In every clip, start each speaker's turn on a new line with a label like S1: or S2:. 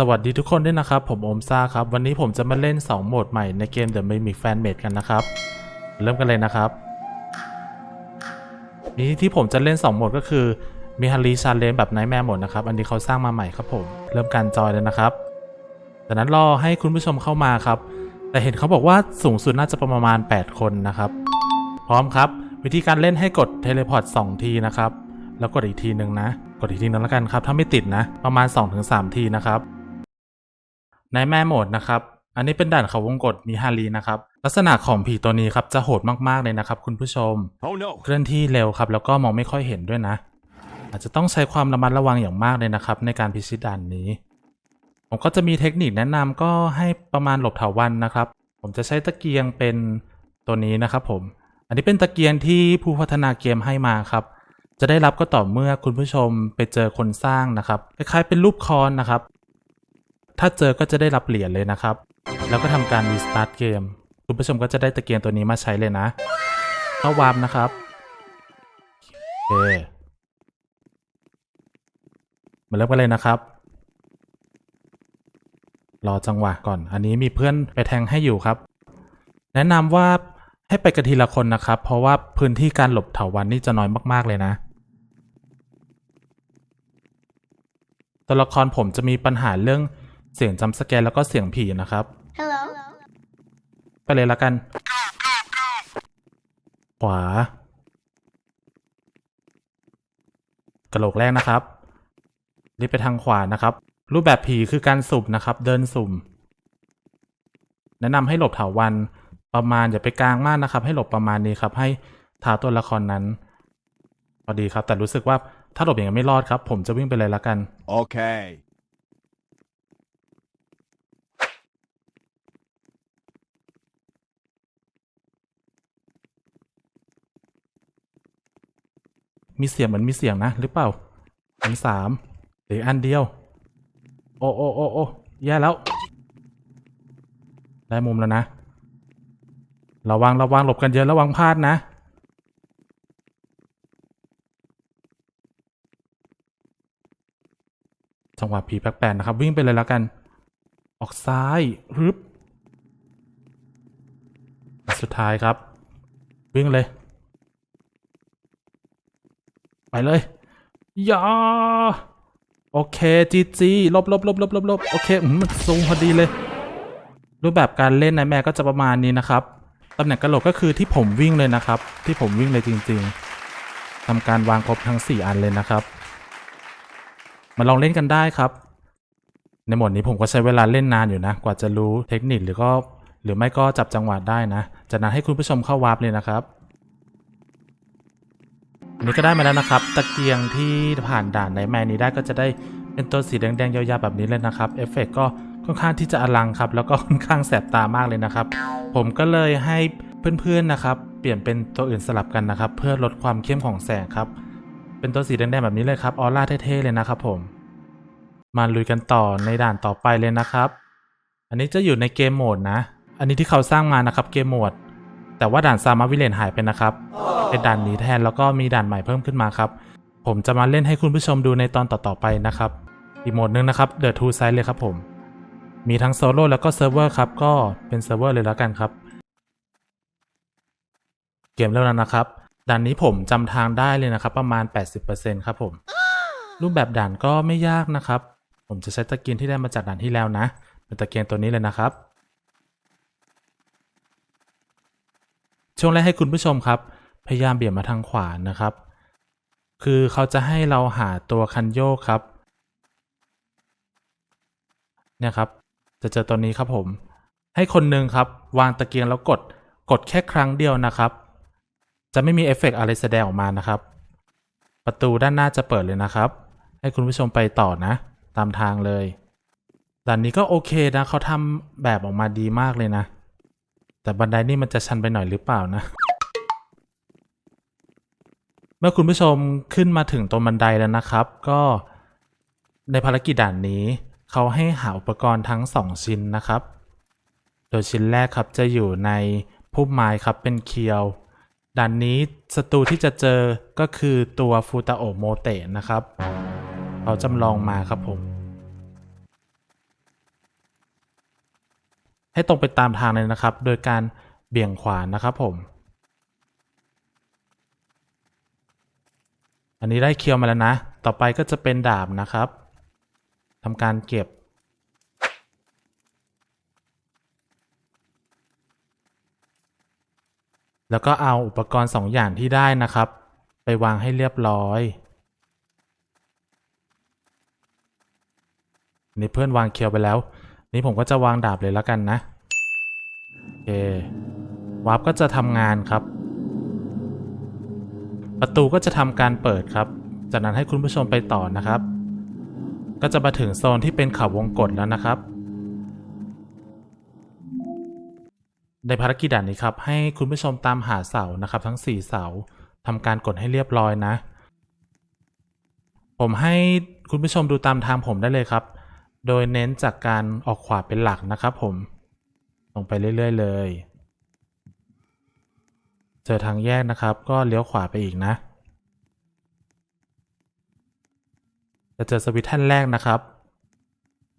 S1: สวัสดีทุกคนด้วยนะครับ ผมโอมซ่าครับ วันนี้ผมจะมาเล่น 2 โหมดใหม่ในเกม The Mimic Fan Made กันนะครับ เริ่มกันเลยนะครับนี้ที่ผมจะเล่น 2 โหมดก็คือมีฮารีชาเลนแบบไนท์แมร์โหมดนะครับ อันนี้เขาสร้างมาใหม่ครับผม เริ่มการจอยเลยนะครับจากนั้นรอให้คุณผู้ชมเข้ามาครับ แต่เห็นเขาบอกว่าสูงสุดน่าจะประมาณ 8 คนนะครับ พร้อมครับ วิธีการเล่นให้กดเทเลพอร์ต2ทีนะครับแล้วกดอีกทีหนึ่งนะ กดอีกทีนึงแล้วกันครับ ถ้าไม่ติดนะ ประมาณ 2-3 ทีนะครับ ในแม่โหมดนะครับ อันนี้เป็นด่านเขาวงกฏมีฮารีนะครับ ลักษณะของผีตัวนี้ครับจะโหดมากๆเลยนะครับคุณผู้ชม
S2: Oh no!
S1: เคลื่อนที่เร็วครับแล้วก็มองไม่ค่อยเห็นด้วยนะ อาจจะต้องใช้ความระมัดระวังอย่างมากเลยนะครับ ในการพิชิตด่านนี้ ผมก็จะมีเทคนิคแนะนำก็ให้ประมาณหลบเถาวันนะครับ ผมจะใช้ตะเกียงเป็นตัวนี้นะครับผม อันนี้เป็นตะเกียงที่ผู้พัฒนาเกมให้มาครับจะได้รับก็ต่อเมื่อคุณผู้ชมไปเจอคนสร้างนะครับคล้ายๆเป็นรูปคอนนะครับ ถ้าเจอก็จะได้รับเหรียญเลยนะครับ แล้วก็ทำการรีสตาร์ทเกม คุณผู้ชมก็จะได้ตะเกียงตัวนี้มาใช้เลยนะเข้าวาร์ปนะครับโอเคมาเริ่มกันเลยนะครับ รอจังหวะก่อน อันนี้มีเพื่อนไปแทงให้อยู่ครับ แนะนำว่าให้ไปกันทีละคนนะครับ เพราะว่าพื้นที่การหลบเถาวันนี่จะน้อยมาก ๆ เลยนะ ตัวละครผมจะมีปัญหาเรื่อง เสียงจำสแกนแล้วก็เสียงผีนะครับ
S3: Hello.
S1: ไปเลยละกัน ขวากระโหลกแรกนะครับรีบไปทางขวานะครับ รูปแบบผีคือการสุ่มนะครับ เดินสุ่ม แนะนำให้หลบเถาวันประมาณอย่าไปกลางมากนะครับ ให้หลบประมาณนี้ครับ ให้เท้าตัวละครนั้นพอดีครับ แต่รู้สึกว่าถ้าหลบอย่างนี้นไม่รอดครับ ผมจะวิ่งไปเลยละกัน
S2: Okay.
S1: มีเสียงเหมือนมีเสียงนะหรือเปล่าอันสามหรืออันเดียว โอ้โอ้โอ้โอ้แย่แล้ว ได้มุมแล้วนะ ระวังระวังหลบกันเยอะระวังพลาดนะ จังหวะผีแปลกๆนะครับ วิ่งไปเลยแล้วกัน ออกซ้ายฮึบสุดท้ายครับ วิ่งเลย ไปเลยอย่าโอเคจีจีลบลบลบลบลบลบโอเคมันซูมพอดีเลย รูปแบบการเล่นในแม่ก็จะประมาณนี้นะครับตำแหน่งกระโหลกก็คือที่ผมวิ่งเลยนะครับ ที่ผมวิ่งเลยจริง ๆทำการวางครบทั้ง 4 อันเลยนะครับ มาลองเล่นกันได้ครับ ในหมดนี้ผมก็ใช้เวลาเล่นนานอยู่นะ กว่าจะรู้เทคนิคหรือก็หรือไม่ก็จับจังหวะได้นะจากนั้นให้คุณผู้ชมเข้าวาร์ปเลยนะครับ อันนี้ก็ได้มาแล้วนะครับ ตะเกียงที่ผ่านด่านในแมนนี้ได้ก็จะได้เป็นตัวสีแดงๆยาวๆแบบนี้เลยนะครับเอฟเฟกต์ก็ค่อนข้างที่จะอลังครับ แล้วก็ค่อนข้างแสบตามากเลยนะครับ ผมก็เลยให้เพื่อนๆนะครับ เปลี่ยนเป็นตัวอื่นสลับกันนะครับ เพื่อลดความเข้มของแสงครับ เป็นตัวสีแดงๆแบบนี้เลยครับออร่าเท่ๆเลยนะครับผมมาลุยกันต่อในด่านต่อไปเลยนะครับ อันนี้จะอยู่ในเกมโหมดนะ อันนี้ที่เขาสร้างมานะครับเกมโหมด แต่ว่าด่านซามาวิเลนหายไปนะครับ เป็นด่านนี้แทนแล้วก็มีด่านใหม่เพิ่มขึ้นมาครับ ผมจะมาเล่นให้คุณผู้ชมดูในตอนต่อๆไปนะครับอีกโหมดหนึงนะครับ The Two Side เลยครับผม มีทั้งโซโล่แล้วก็เซิร์ฟเวอร์ครับ ก็เป็นเซิร์ฟเวอร์เลยแล้วกันครับ เกมเริ่มแล้วนะครับ ด่านนี้ผมจำทางได้เลยนะครับ ประมาณ 80%ครับผม รูปแบบด่านก็ไม่ยากนะครับ ผมจะใช้ตะเกียงที่ได้มาจากด่านที่แล้วนะ เป็นตะเกียงตัวนี้เลยนะครับ ช่วงแรกให้คุณผู้ชมครับ พยายามเบี่ยงมาทางขวานะครับ คือเขาจะให้เราหาตัวคันโยกครับ เนี่ยครับ จะเจอตัวนี้ครับผม ให้คนหนึ่งครับ วางตะเกียงแล้วกดกดแค่ครั้งเดียวนะครับ จะไม่มีเอฟเฟกต์อะไรแสดงออกมานะครับ ประตูด้านหน้าจะเปิดเลยนะครับ ให้คุณผู้ชมไปต่อนะ ตามทางเลยด่านนี้ก็โอเคนะเขาทำแบบออกมาดีมากเลยนะ แต่บันไดนี่มันจะชันไปหน่อยหรือเปล่านะ เมื่อคุณผู้ชมขึ้นมาถึงตรงบันไดแล้วนะครับ ก็ในภารกิจด่านนี้ เขาให้หาอุปกรณ์ทั้ง 2 ชิ้นนะครับ โดยชิ้นแรกครับจะอยู่ในพุ่มไม้ครับเป็นเคียว ด่านนี้ศัตรูที่จะเจอก็คือตัวฟูตาโอโมเตะนะครับ เขาจำลองมาครับผม ให้ตรงไปตามทางเลยนะครับ โดยการเบี่ยงขวานะครับผม อันนี้ได้เคียวมาแล้วนะ ต่อไปก็จะเป็นดาบนะครับทำการเก็บ แล้วก็เอาอุปกรณ์สองอย่างที่ได้นะครับ ไปวางให้เรียบร้อยนี่เพื่อนวางเคียวไปแล้ว นี่ผมก็จะวางดาบเลยแล้วกันนะ โอเควาร์ปก็จะทำงานครับ ประตูก็จะทำการเปิดครับ จากนั้นให้คุณผู้ชมไปต่อนะครับ ก็จะมาถึงโซนที่เป็นเขาวงกฏแล้วนะครับ ในภารกิจด่านนี้ครับ ให้คุณผู้ชมตามหาเสานะครับ ทั้ง 4 เสาทำการกดให้เรียบร้อยนะ ผมให้คุณผู้ชมดูตามทางผมได้เลยครับ โดยเน้นจากการออกขวาเป็นหลักนะครับผมตรงไปเรื่อย ๆ เลย เจอทางแยกนะครับ ก็เลี้ยวขวาไปอีกนะ จะเจอสวิตช์แท่านแรกนะครับ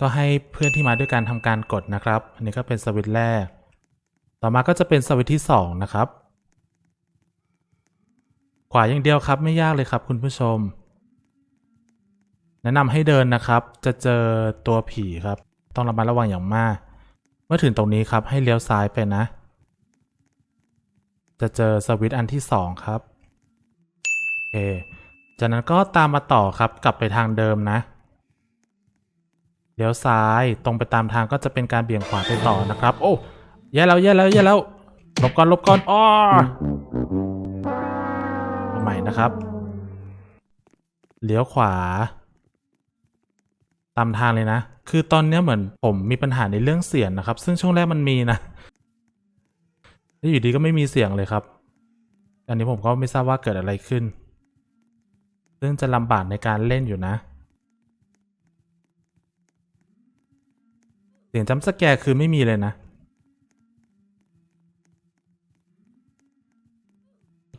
S1: ก็ให้เพื่อนที่มาด้วยการทำการกดนะครับ อันนี้ก็เป็นสวิตช์แรก ต่อมาก็จะเป็นสวิตช์ที่ 2 นะครับ ขวาอย่างเดียวครับไม่ยากเลยครับคุณผู้ชม แนะนำให้เดินนะครับ จะเจอตัวผีครับ ต้องระมัดระวังอย่างมาก เมื่อถึงตรงนี้ครับให้เลี้ยวซ้ายไปนะ จะเจอสวิตช์อันที่ 2 ครับโอเคจากนั้นก็ตามมาต่อครับกลับไปทางเดิมนะเลี้ยวซ้ายตรงไปตามทางก็จะเป็นการเบี่ยงขวาไปต่อนะครับ โอ้แย่แล้วแย่แล้วแย่แล้วลบก่อนลบก่อนอ้อเอาใหม่นะครับเลี้ยวขวา ตามทางเลยนะ คือตอนนี้เหมือนผมมีปัญหาในเรื่องเสียงนะครับ ซึ่งช่วงแรกมันมีนะ แล้วอยู่ดีก็ไม่มีเสียงเลยครับ อันนี้ผมก็ไม่ทราบว่าเกิดอะไรขึ้น ซึ่งจะลำบากในการเล่นอยู่นะ เสียงจัมป์สแกร์คือไม่มีเลยนะ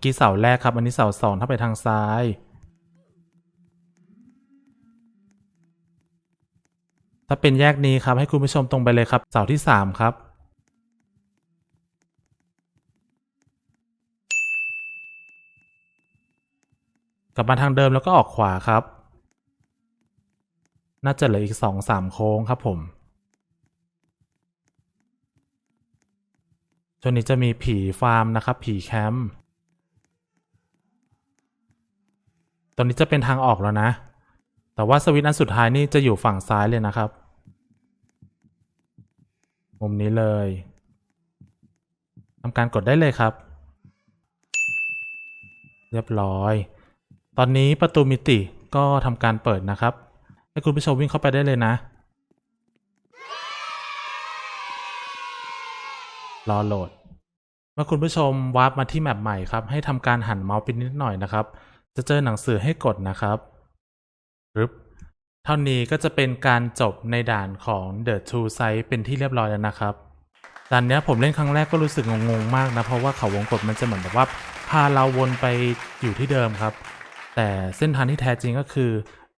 S1: กี้เสาแรกครับ อันนี้เสาสองถ้าไปทางซ้าย ถ้าเป็นแยกนี้ครับให้คุณผู้ชมตรงไปเลยครับ เสาที่สามครับ กลับมาทางเดิมแล้วก็ออกขวาครับ น่าจะเหลืออีกสองสามโค้งครับผมช่วงนี้จะมีผีฟาร์มนะครับ ผีแคมป์ตอนนี้จะเป็นทางออกแล้วนะ แต่ว่าสวิตช์อันสุดท้ายนี่จะอยู่ฝั่งซ้ายเลยนะครับ มุมนี้เลยทำการกดได้เลยครับ เรียบร้อย ตอนนี้ประตูมิติก็ทำการเปิดนะครับ ให้คุณผู้ชมวิ่งเข้าไปได้เลยนะ รอโหลด เมื่อคุณผู้ชมวาร์ปมาที่แมปใหม่ครับ ให้ทำการหันเมาส์ไปนิดหน่อยนะครับ จะเจอหนังสือให้กดนะครับรึบเท่านี้ก็จะเป็นการจบในด่านของ The Two Side เป็นที่เรียบร้อยแล้วนะครับด่านนี้ผมเล่นครั้งแรกก็รู้สึกงงๆมากนะ เพราะว่าเขาวงกดมันจะเหมือนแบบว่าพาเราวนไปอยู่ที่เดิมครับ แต่เส้นทางที่แท้จริงก็คือ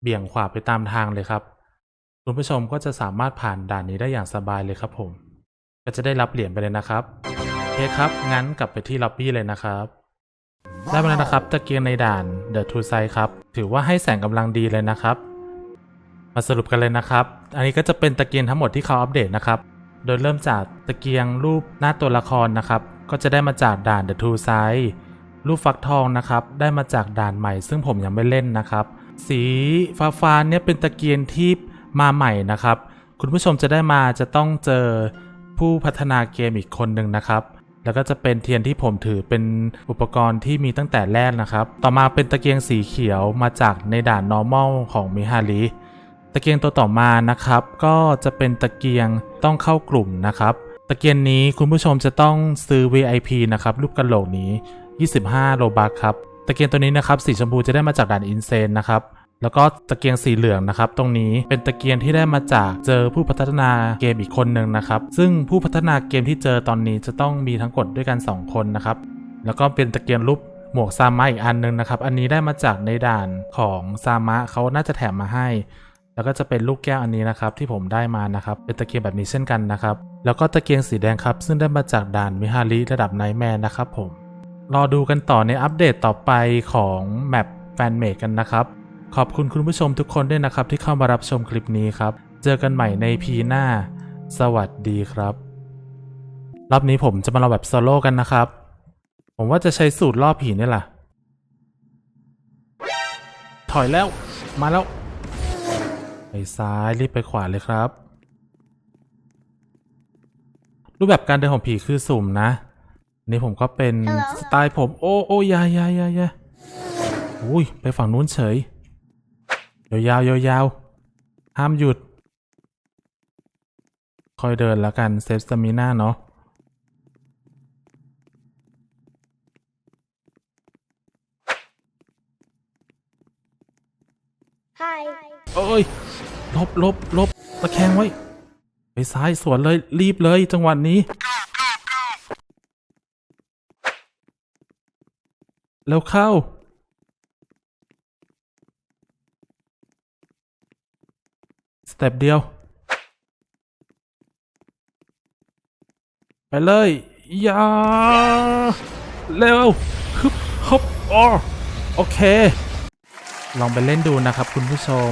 S1: เบี่ยงขวาไปตามทางเลยครับ คุณผู้ชมก็จะสามารถผ่านด่านนี้ได้อย่างสบายเลยครับผม ก็จะได้รับเหรียญไปเลยนะครับโอเคครับ งั้นกลับไปที่ล็อบบี้เลยนะครับได้มาแล้วนะครับตะเกียงในด่าน The Two Side ครับ ถือว่าให้แสงกำลังดีเลยนะครับ มาสรุปกันเลยนะครับ อันนี้ก็จะเป็นตะเกียงทั้งหมดที่เขาอัปเดตนะครับ โดยเริ่มจากตะเกียงรูปหน้าตัวละครนะครับ ก็จะได้มาจากด่าน The Two Side รูปฟักทองนะครับ ได้มาจากด่านใหม่ ซึ่งผมยังไม่เล่นนะครับ สีฟ้าฟ้าเนี่ยเป็นตะเกียงที่มาใหม่นะครับ คุณผู้ชมจะได้มาจะต้องเจอผู้พัฒนาเกมอีกคนหนึ่งนะครับ แล้วก็จะเป็นเทียนที่ผมถือเป็นอุปกรณ์ที่มีตั้งแต่แรกนะครับ ต่อมาเป็นตะเกียงสีเขียวมาจากในด่าน normal ของมิฮาริตะเกียงตัวต่อมานะครับ ก็จะเป็นตะเกียงต้องเข้ากลุ่มนะครับ ตะเกียงนี้คุณผู้ชมจะต้องซื้อ VIP นะครับรูปกระโหลกนี้ 25 โลบัคครับ ตะเกียงตัวนี้นะครับ สีชมพูจะได้มาจากด่านอินเซนนะครับ แล้วก็ตะเกียงสีเหลืองนะครับ ตรงนี้เป็นตะเกียงที่ได้มาจากเจอผู้พัฒนาเกมอีกคนหนึ่งนะครับ ซึ่งผู้พัฒนาเกมที่เจอตอนนี้จะต้องมีทั้งกดด้วยกัน 2 คนนะครับ แล้วก็เป็นตะเกียงรูปหมวกซามะอีกอันหนึงนะครับ อันนี้ได้มาจากในด่านของซามะเขาน่าจะแถมมาให้แแล้วก็จะเป็นลูกแก้วอันนี้นะครับที่ผมได้มานะครับ เป็นตะเกียงแบบนี้เช่นกันนะครับ แล้วก็ตะเกียงสีแดงครับ ซึ่งได้มาจากด่านมิฮาริระดับไนท์แมนนะครับผม รอดูกันต่อในอัปเดตต่อไปของแมปแฟนเมดกันนะครับ ขอบคุณคุณผู้ชมทุกคนด้วยนะครับที่เข้ามารับชมคลิปนี้ครับ เจอกันใหม่ในพีหน้า สวัสดีครับ รอบนี้ผมจะมาลองแบบโซโล่กันนะครับ ผมว่าจะใช้สูตรล่อผีนี่แหละ ถอยแล้ว มาแล้ว ไปซ้ายรีบไปขวาเลยครับ รูปแบบการเดินของผีคือสุ่มนะ นนี่ผมก็เป็น
S2: Hello
S1: สไตล์ผม โอ้โอ้อยาอยาอยาอยาอุ้ยไปฝั่งนู้นเฉยยาวๆยาวๆห้ามหยุด ค่อยเดินแล้วกันเซฟสตามิน่าเนาะ
S2: Hi.
S1: เอ้ยลบลบลบตะแคงไว้ ไปซ้ายสวนเลยรีบเลยจังหวะนี้ แล้วเข้า สเต็ปเดียว ไปเลยอย่าเร็วฮึบฮึบอ๋อโอเค ลองไปเล่นดูนะครับคุณผู้ชม